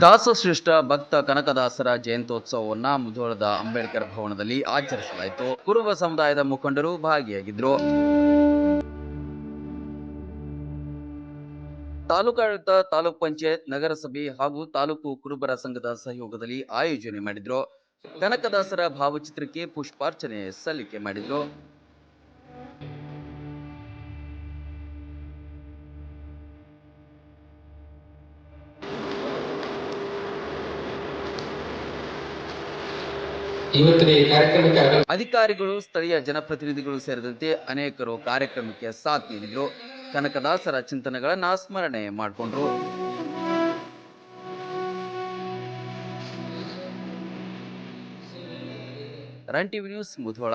ದಾಸಶ್ರೇಷ್ಠ ಭಕ್ತ ಕನಕದಾಸರ ಜಯಂತ್ಯೋತ್ಸವವನ್ನ ಮುಧೋಳದ ಅಂಬೇಡ್ಕರ್ ಭವನದಲ್ಲಿ ಆಚರಿಸಲಾಯಿತು. ಕುರುಬ ಸಮುದಾಯದ ಮುಖಂಡರು ಭಾಗಿಯಾಗಿದ್ರು. ತಾಲೂಕಾಡಳಿತ ತಾಲೂಕ್ ಪಂಚಾಯತ್, ನಗರಸಭೆ ಹಾಗೂ ತಾಲೂಕು ಕುರುಬರ ಸಂಘದ ಸಹಯೋಗದಲ್ಲಿ ಆಯೋಜನೆ ಮಾಡಿದ್ರು. ಕನಕದಾಸರ ಭಾವಚಿತ್ರಕ್ಕೆ ಪುಷ್ಪಾರ್ಚನೆ ಸಲ್ಲಿಕೆ ಮಾಡಿದ್ರು. ಅಧಿಕಾರಿಗಳು, ಸ್ಥಳೀಯ ಜನಪ್ರತಿನಿಧಿಗಳು ಸೇರಿದಂತೆ ಅನೇಕರು ಕಾರ್ಯಕ್ರಮಕ್ಕೆ ಸಾಥ್ ನೀಡಿದ್ರು. ಕನಕದಾಸರ ಚಿಂತನೆಗಳನ್ನ ಸ್ಮರಣೆ ಮಾಡಿಕೊಂಡ್ರು. Run news Mudhol.